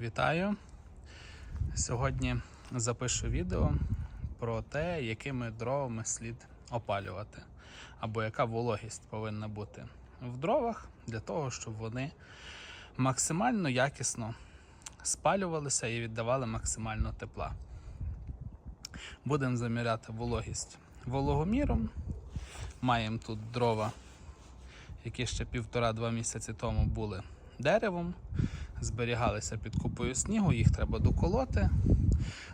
Вітаю! Сьогодні запишу відео про те, якими дровами слід опалювати, або яка вологість повинна бути в дровах для того, щоб вони максимально якісно спалювалися і віддавали максимально тепла. Будемо заміряти вологість вологоміром. Маємо тут дрова, які ще півтора-два місяці тому були деревом зберігалися під купою снігу, їх треба доколоти.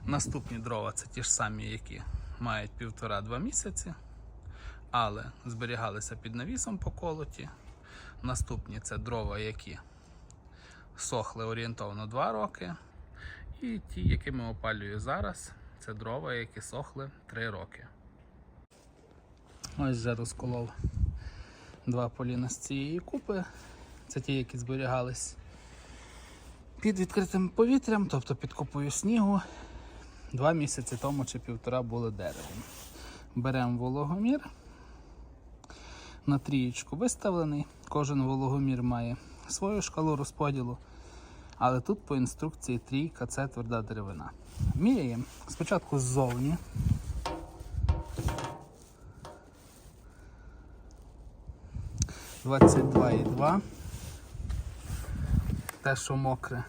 Наступні дрова це ті ж самі, які мають півтора-два місяці, але зберігалися під навісом поколоті. Наступні це дрова, які сохли орієнтовно 2 роки. І ті, якими опалюю зараз, це дрова, які сохли 3 роки. Ось вже розколов два поліна з цієї купи. Це ті, які зберігались під відкритим повітрям, тобто під купою снігу, два місяці тому чи півтора були деревом. Беремо вологомір. На трієчку виставлений. Кожен вологомір має свою шкалу розподілу. Але тут по інструкції трійка це тверда деревина. Міряємо спочатку ззовні. Двадцять два і два. Те, що мокре.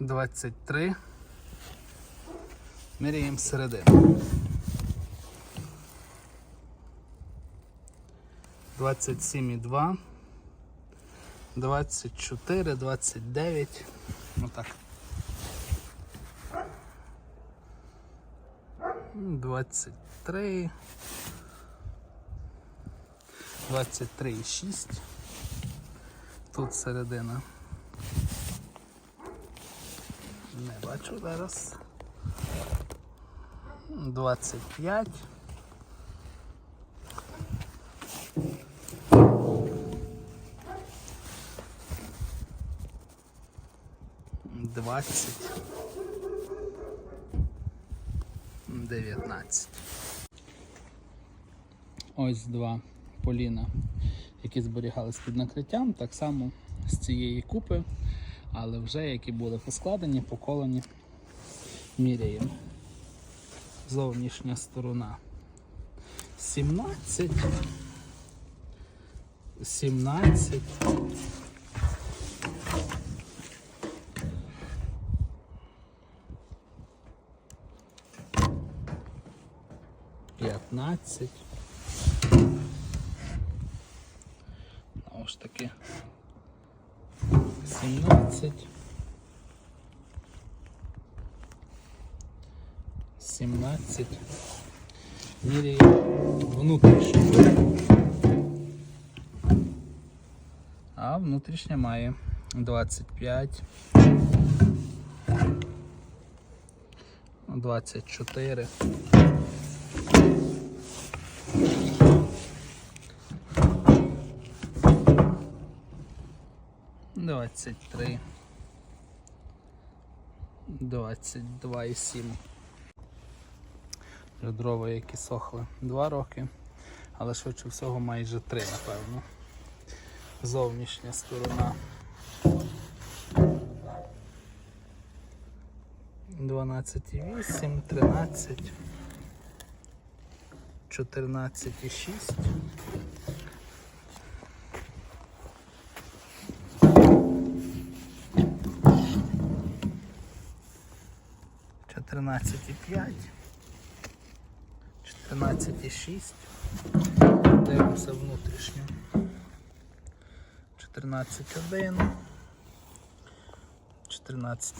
23. Міряємо середину. 27,2. 24, 29. Отак. 23. 23,6. Тут середина. Не бачу зараз. 25. Двадцять. Дев'ятнадцять. Ось два поліна, які зберігались під накриттям, так само з цієї купи, але вже які були поскладені, поколені міряємо. Зовнішня сторона 17, 17. 15 17. 17. Міряємо внутрішню. А внутрішня має 25. 24. Двадцять три. Двадцять два і сім. Вже дрова, які сохли два роки, але швидше всього майже три, напевно. Зовнішня сторона. 12,8, 13, 14,6. Чотирнадцять і п'ять, чотирнадцять і шість. Дивимося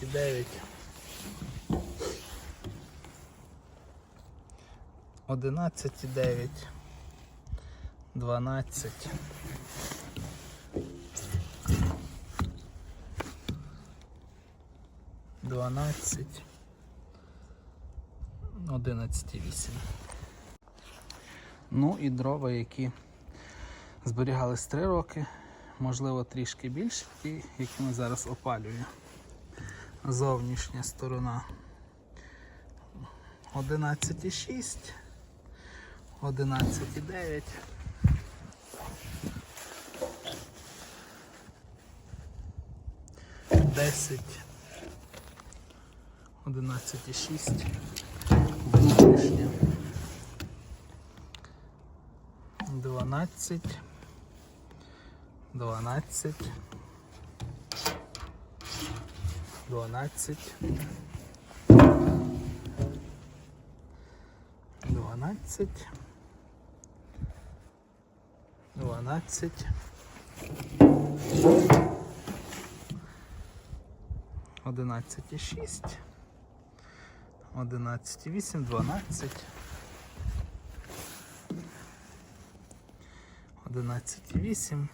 і дев'ять. Одинадцять і дев'ять. Дванадцять. Дванадцять. Одинадцять і вісім. Ну і дрова, які зберігались 3 роки, можливо трішки більше, ті, які ми зараз опалюємо. Зовнішня сторона 11,6, 11,9. 10, 11,6 внутрішнє. 12, 12, 12, 12, 12, 11,6, 11,8, 12, 11,8,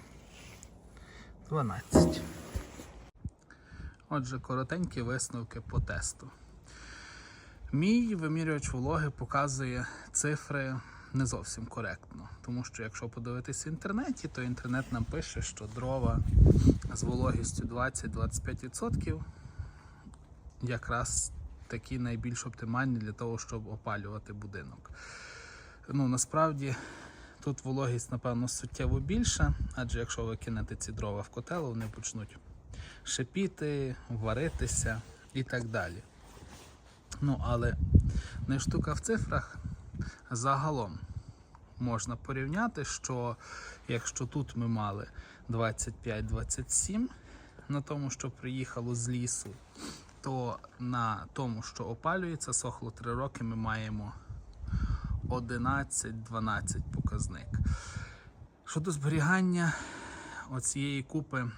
12. Отже, коротенькі висновки по тесту. Мій вимірювач вологи показує цифри не зовсім коректно, тому що якщо подивитись в інтернеті, то інтернет нам пише, що дрова з вологістю 20-25% якраз такі найбільш оптимальні для того, щоб опалювати будинок. Ну насправді тут вологість, напевно, суттєво більша, адже якщо ви кинете ці дрова в котел, вони почнуть шипіти, варитися і так далі. Ну, але не штука в цифрах. Загалом можна порівняти, що якщо тут ми мали 25-27 на тому, що приїхало з лісу, то на тому, що опалюється, сохло 3 роки, ми маємо 11-12 показник. Щодо зберігання оцієї купи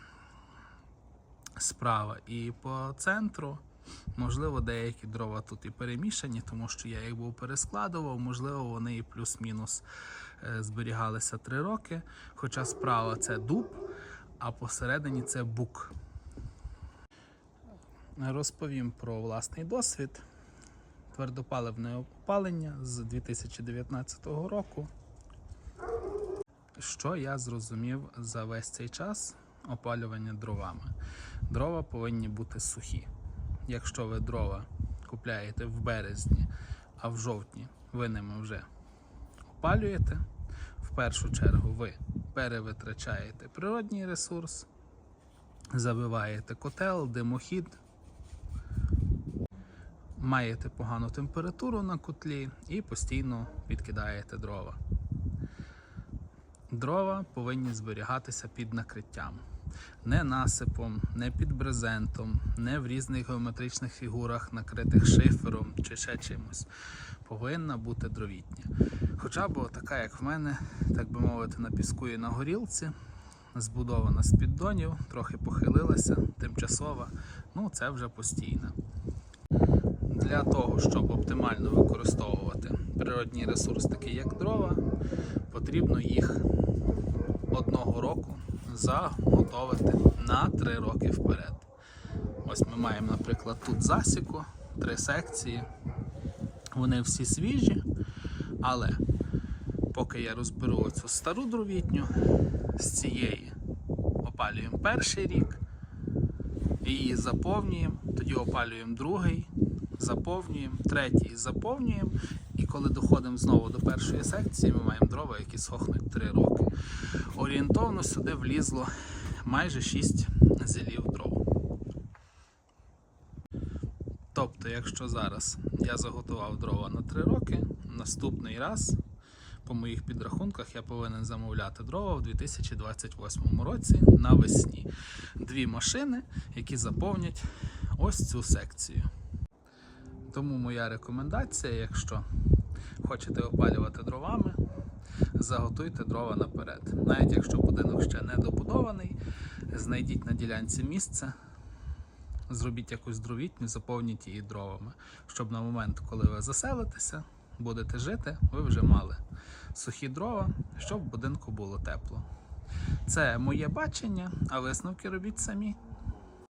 справа і по центру. Можливо, деякі дрова тут і перемішані, тому що я їх був перескладував. Можливо, вони і плюс-мінус е, зберігалися 3 роки. Хоча справа це дуб, а посередині це бук. Розповім про власний досвід. Твердопаливне опалення з 2019 року. Що я зрозумів за весь цей час опалювання дровами? Дрова повинні бути сухі. Якщо ви дрова купляєте в березні, а в жовтні ви ними вже опалюєте, в першу чергу ви перевитрачаєте природній ресурс, забиваєте котел, димохід, маєте погану температуру на котлі і постійно відкидаєте дрова. Дрова повинні зберігатися під накриттям. Не насипом, не під брезентом, не в різних геометричних фігурах, накритих шифером чи ще чимось. Повинна бути дровітня. Хоча б така, як в мене, так би мовити, на піску і на горілці, збудована з піддонів, трохи похилилася, тимчасова, ну це вже постійна. Для того, щоб оптимально використовувати природній ресурс, такий як дрова, потрібно їх одного року заготовити на 3 роки вперед. Ось ми маємо, наприклад, тут засіку, три секції. Вони всі свіжі, але поки я розберу цю стару дровітню, з цієї опалюємо перший рік, її заповнюємо, тоді опалюємо другий, заповнюємо, третій заповнюємо. І коли доходимо знову до першої секції, ми маємо дрова, які сохнуть 3 роки. Орієнтовно сюди влізло майже 6 зілів дров. Тобто, якщо зараз я заготував дрова на 3 роки, наступний раз, по моїх підрахунках, я повинен замовляти дрова в 2028 році навесні. Дві машини, які заповнять ось цю секцію. Тому моя рекомендація, якщо хочете опалювати дровами, заготуйте дрова наперед. Навіть якщо будинок ще не добудований, знайдіть на ділянці місце, зробіть якусь дровітню, заповніть її дровами, щоб на момент, коли ви заселитеся, будете жити, ви вже мали сухі дрова, щоб в будинку було тепло. Це моє бачення, а висновки робіть самі.